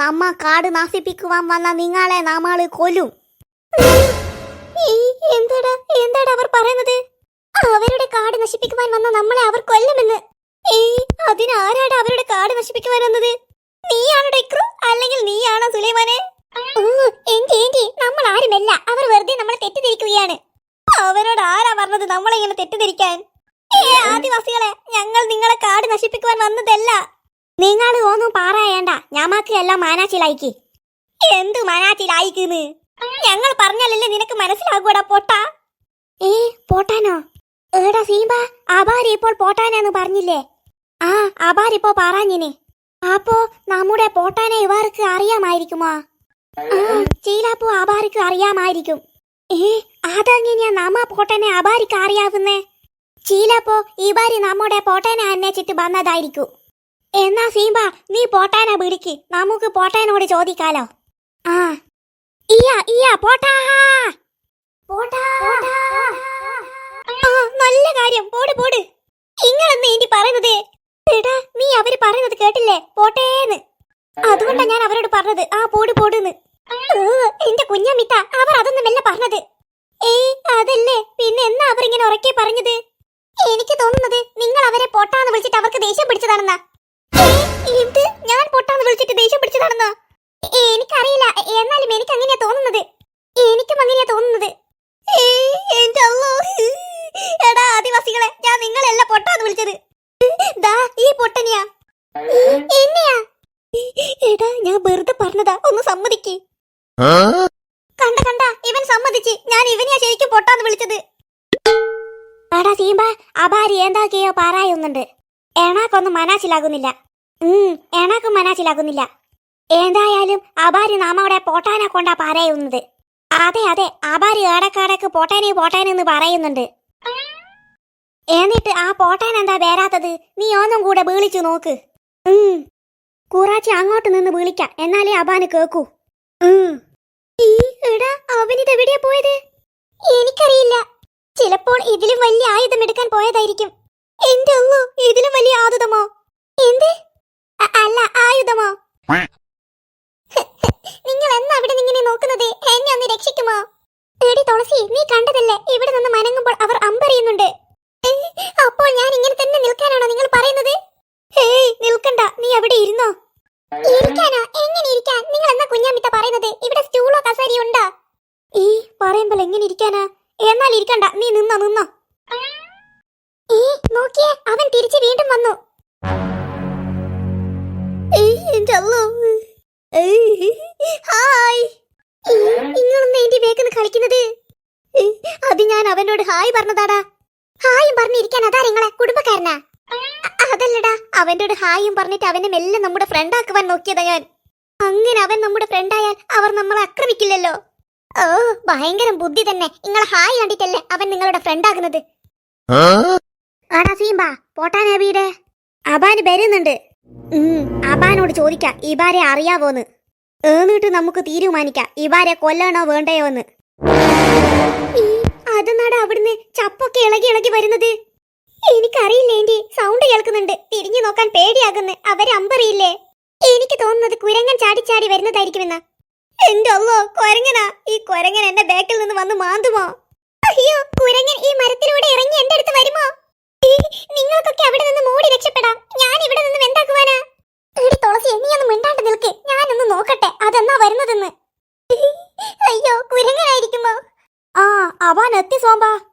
നമ്മ കാട് നാശിപ്പിക്കുവാൻ വന്ന നിങ്ങളെ നമ്മൾ കൊല്ലും. എന്താടാ എന്താടാ അവർ പറയുന്നത്? അവരുടെ കാട് നശിപ്പിക്കുവാൻ വന്ന നമ്മളെ അവർ കൊല്ലുമെന്ന്. ഏയ് അതിനാരാടാ അവരുടെ കാട് നശിപ്പിക്കുവാൻ വന്നത്? നീയാണോ ഡെക്രു? അല്ലെങ്കിൽ നീയാണോ സുലൈമാനെ? എന്റെ എന്റെ നമ്മൾ ആരുമല്ല അവർ വെറുതെ നമ്മളെ തെറ്റിദ്ധരിക്കുകയാണ്. അവരോട് ആരാ പറഞ്ഞത് നമ്മളെ ഇങ്ങനെ തെറ്റിദ്ധരിക്കാൻ? ഏ ആദിവാസികളെ ഞങ്ങൾ നിങ്ങളെ കാട് നശിപ്പിക്കുവാൻ വന്നതല്ല. നിങ്ങൾ ഒന്നും പറയണ്ട. ഞമ്മക്ക് എല്ലാം മാനാച്ചിലായിക്ക്. എന്ത് മാനാച്ചിലായിക്കുന്ന്? ഞങ്ങൾ പറഞ്ഞല്ലേ നിനക്ക് മനസ്സിലാകൂടാ പൊട്ടാ? ഏ പോട്ടാനോ? ഏടാ സീമ്പ അബാരി ഇപ്പോൾ പോട്ടാനെന്ന് പറഞ്ഞില്ലേ? ആ അബാരി ഇപ്പോ പറഞ്ഞിന്. അപ്പോ നമ്മുടെ പോട്ടാനെ ഇവർക്ക് അറിയാമായിരിക്കുമോ? ആ ചീലാപ്പോ അബാരിക്ക് അറിയാമായിരിക്കും. ഏ അതെങ്ങനെയാ നമ്മ പോട്ടനെ അബാരിക്ക് അറിയാവുന്നേ? ചീലപ്പോ ഈ ബാരി നമ്മുടെ പോട്ടനെ അന്വേഷിച്ചിട്ട് വന്നതായിരിക്കും. എന്നാ സീമ്പ നീ പോട്ടാനാ വിളിക്ക് നമുക്ക് പോട്ടാനോട് ചോദിക്കാലോ. ആ. ഇയാ ഇയാ പോട്ടാ. പോട്ടാ. നല്ല കാര്യം. പോട് പോട്. ഇങ്ങളെന്ന് ഇനി പറയുന്നത് എടാ നീ അവർ പറയുന്നത് കേട്ടില്ലേ? പോട്ടേന്ന്. അതുകൊണ്ടാ ഞാൻ അവരോട് പറഞ്ഞത്. ആ പോട് പോടുന്ന്. എന്റെ കുഞ്ഞമ്മിത്ത അവർ അതൊന്നുമല്ല പറഞ്ഞത്. ഏയ് അതല്ലേ. പിന്നെ എന്നാ അവരിങ്ങനെ ഉറക്കെ പറഞ്ഞത്? എനിക്ക് തോന്നുന്നത് നിങ്ങൾ അവരെ പോട്ടാന്ന് വിളിച്ചിട്ട് അവർക്ക് ദേഷ്യം പിടിച്ചതാണെന്നാ. എന്ത്? ഞാൻ പൊട്ടാന്ന് വിളിച്ചിട്ട് ദേഷ്യം പിടിച്ചതാണെന്നോ? എനിക്കറിയില്ല. എന്നാലും എനിക്ക് അങ്ങനെയാ തോന്നുന്നത്. എനിക്കും അങ്ങനെയാ തോന്നുന്നത്. എടാ ആദിവാസികളെ ഞാൻ നിങ്ങളെല്ല പൊട്ടാന്ന് വിളിച്ചത്. ദാ ഈ പൊട്ടനെയാ. എന്നെയാ? എടാ ഞാൻ വെറുതെ പറഞ്ഞതാ. ഒന്ന് സമ്മതിക്ക്. കണ്ട കണ്ട. ഇവൻ സമ്മതിച്ച്. ഞാൻ ഇവനെയാ ശരിക്കും പൊട്ടാന്ന് വിളിച്ചത്. എടാ സീമ്പ അബാരി എന്താക്കിയോ പറയുന്നുണ്ട് എണാക്കൊന്നും മനാച്ചിലാകുന്നില്ല ഉം മനസ്സിലാകുന്നില്ല എന്തായാലും അബാരി നാമവിടെ പോട്ടാനെ കൊണ്ടാ പറയുന്നത്. അതെ അതെ അബാരി ഏടക്കാടക്ക് പോട്ടാനെ പോട്ടാനെന്ന് പറയുന്നുണ്ട്. എന്നിട്ട് ആ പോട്ടാൻ എന്താ വരാത്തത്? നീ ഒന്നും കൂടെ വിളിച്ചു നോക്ക്. കൂറാച്ചി അങ്ങോട്ട് നിന്ന് വിളിക്കാം. എന്നാലേ അബാന് കേക്കൂ. എടാ അവനിതെവിടെയാ പോയത്? എനിക്കറിയില്ല. ചിലപ്പോൾ ഇതിലും വലിയ ആയുധം എടുക്കാൻ പോയതായിരിക്കും. എന്റെ അല്ലോ ഇതിലും വലിയ ആയുധമോ? എന്ത്? അല്ല ആയുധമോ? നിങ്ങൾ എന്നാ അവിടെ ഇങ്ങനെ നോക്കുന്നത്? എന്നെ ഒന്ന് രക്ഷിക്കുമോ? എടി തുളസി നീ കണ്ടതല്ലേ? ഇവിടെ നിന്ന് മനങ്ങുമ്പോൾ അവർ അമ്പറിയുന്നുണ്ട്. അപ്പോൾ ഞാൻ ഇങ്ങനെ തന്നെ നിൽക്കാനാണോ നിങ്ങൾ പറയുന്നത്? ഹേയ് നിൽക്കണ്ട. നീ അവിടെ ഇരുന്നോ? ഇരിക്കാനോ? എങ്ങനെ ഇരിക്കാൻ? നിങ്ങൾ എന്നാ കുഞ്ഞാമിത്ത പറയുന്നത്? ഇവിടെ സ്റ്റൂളോ കസേരയോ ഉണ്ടോ? ഈ പറയുമ്പോൾ എങ്ങനെ ഇരിക്കാനാ? എന്നാൽ ഇരിക്കണ്ട. നീ നിന്നോ നിന്നോ? ഈ നോക്കിയേ അവൻ തിരിച്ചു വീണ്ടും വന്നു. എന്റെ ഹായ്. നിങ്ങളൊന്നും എന്റെ വേഗം കളിക്കുന്നത്. അത് ഞാൻ അവനോട് ഹായ് പറഞ്ഞതാടാ. ഹായും പറഞ്ഞിരിക്കാൻ അതാ നിങ്ങളെ കുടുംബക്കാരനാ. അതല്ലടാ അവന്റെ ഹായും പറഞ്ഞിട്ട് അവനെ മെല്ലെ നമ്മുടെ ഫ്രണ്ട് ആക്കുവാൻ നോക്കിയതാ ഞാൻ. അങ്ങനെ അവൻ നമ്മുടെ ഫ്രണ്ടായാൽ അവർ നമ്മളെ ആക്രമിക്കില്ലല്ലോ. ഓ ഭയങ്കര ബുദ്ധി തന്നെ. നിങ്ങളെ ഹായ് കണ്ടിട്ടല്ലേ അവൻ നിങ്ങളുടെ ഫ്രണ്ട് ആകുന്നത് ആടാ സീമ്പ പോട്ടാനാ വീട്? അബാന് വരുന്നുണ്ട്. അബാനോട് ചോദിക്കാം ഇബാരെ അറിയാവോന്ന്. ഏന്നിട്ട് നമുക്ക് തീരുമാനിക്കാം ഇബാരെ കൊല്ലണോ വേണ്ടയോ എന്ന് അതെന്നാടാ അവിടുന്ന് ചപ്പൊക്കെ ഇളകി ഇളകി വരുന്നത്? എനിക്കറിയില്ല എന്റെ സൗണ്ട് കേൾക്കുന്നുണ്ട്. തിരിഞ്ഞു നോക്കാൻ പേടിയാകുന്നു അവരെ അമ്പറിയില്ലേ? എനിക്ക് തോന്നുന്നത് കുരങ്ങൻ ചാടി ചാടി വരുന്നതായിരിക്കുമെന്ന്. എന്റെ അല്ലോ കുരങ്ങനാ ഈ കുരങ്ങൻ എന്റെ ബാക്കിൽ നിന്ന് വന്ന് മാന്തുമോ? അയ്യോ കുരങ്ങൻ ഈ മരത്തിലൂടെ ഇറങ്ങി എന്റെ അടുത്ത് വരുമോ ഈ, നിങ്ങൾക്കൊക്കെ അവിടെ നിന്ന് മൂടി രക്ഷപ്പെടാം ഞാൻ ഇവിടെ നിന്ന് എന്താക്കുവാനാ എടി തുളസി നീ ഒന്ന് മിണ്ടാണ്ട് നിൽക്ക് ഞാനൊന്ന് നോക്കട്ടെ അതെന്നാ വരുന്നതെന്ന് അയ്യോ